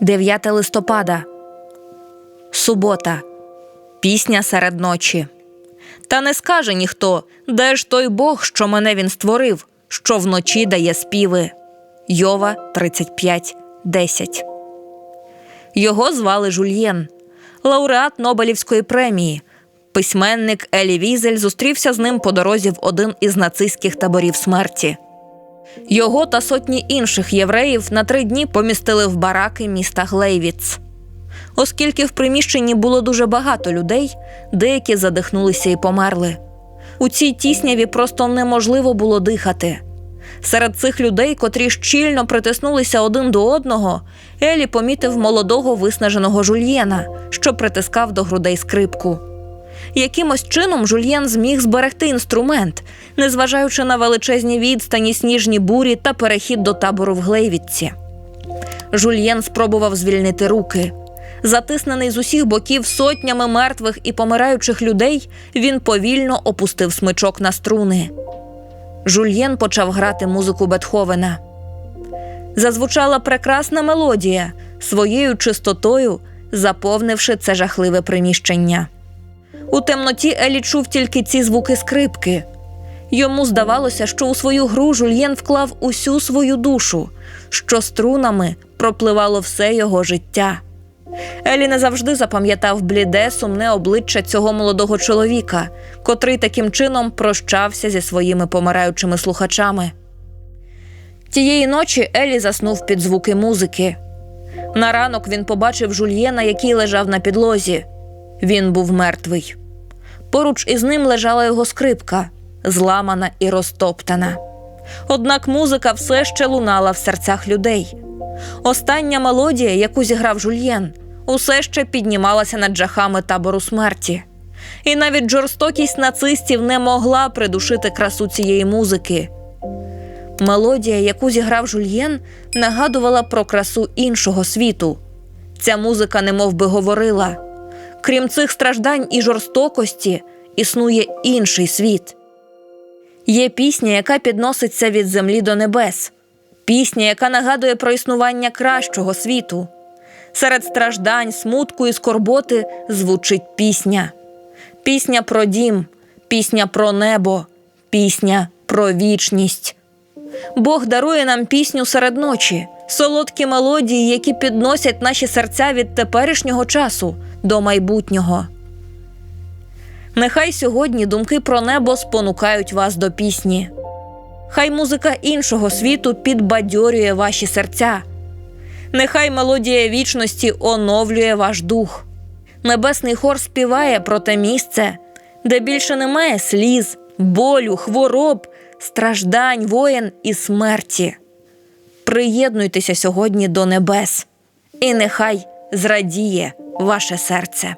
9 листопада. Субота. Пісня серед ночі. Та не скаже ніхто, де ж той Бог, що мене він створив, що вночі дає співи. Йова 35, 10. Його звали Жульєн, лауреат Нобелівської премії. Письменник Елі Візель зустрівся з ним по дорозі в один із нацистських таборів смерті. Його та сотні інших євреїв на три дні помістили в бараки міста Глейвіц. Оскільки в приміщенні було дуже багато людей, деякі задихнулися і померли. У цій тісняві просто неможливо було дихати. Серед цих людей, котрі щільно притиснулися один до одного, Елі помітив молодого виснаженого жульєна, що притискав до грудей скрипку. Якимось чином жульєн зміг зберегти інструмент, незважаючи на величезні відстані, сніжні бурі та перехід до табору в Глейвітці. Жульєн спробував звільнити руки. Затиснений з усіх боків сотнями мертвих і помираючих людей, він повільно опустив смичок на струни. Жульєн почав грати музику Бетховена. Зазвучала прекрасна мелодія, своєю чистотою заповнивши це жахливе приміщення. У темноті Елі чув тільки ці звуки скрипки. Йому здавалося, що у свою гру Жульєн вклав усю свою душу, що струнами пропливало все його життя. Елі не завжди запам'ятав бліде, сумне обличчя цього молодого чоловіка, котрий таким чином прощався зі своїми помираючими слухачами. Тієї ночі Елі заснув під звуки музики. На ранок він побачив жульєна, який лежав на підлозі. Він був мертвий. Поруч із ним лежала його скрипка, зламана і розтоптана. Однак музика все ще лунала в серцях людей. Остання мелодія, яку зіграв жульєн, усе ще піднімалася над жахами табору смерті. І навіть жорстокість нацистів не могла придушити красу цієї музики. Мелодія, яку зіграв жульєн, нагадувала про красу іншого світу. Ця музика немов би говорила. Крім цих страждань і жорстокості, існує інший світ. Є пісня, яка підноситься від землі до небес, пісня, яка нагадує про існування кращого світу. Серед страждань, смутку і скорботи звучить пісня. Пісня про дім, пісня про небо, пісня про вічність. Бог дарує нам пісню серед ночі, солодкі мелодії, які підносять наші серця від теперішнього часу до майбутнього. Нехай сьогодні думки про небо спонукають вас до пісні. Хай музика іншого світу підбадьорює ваші серця. Нехай мелодія вічності оновлює ваш дух. Небесний хор співає про те місце, де більше немає сліз, болю, хвороб, страждань, воєн і смерті. Приєднуйтеся сьогодні до небес, і нехай зрадіє ваше серце.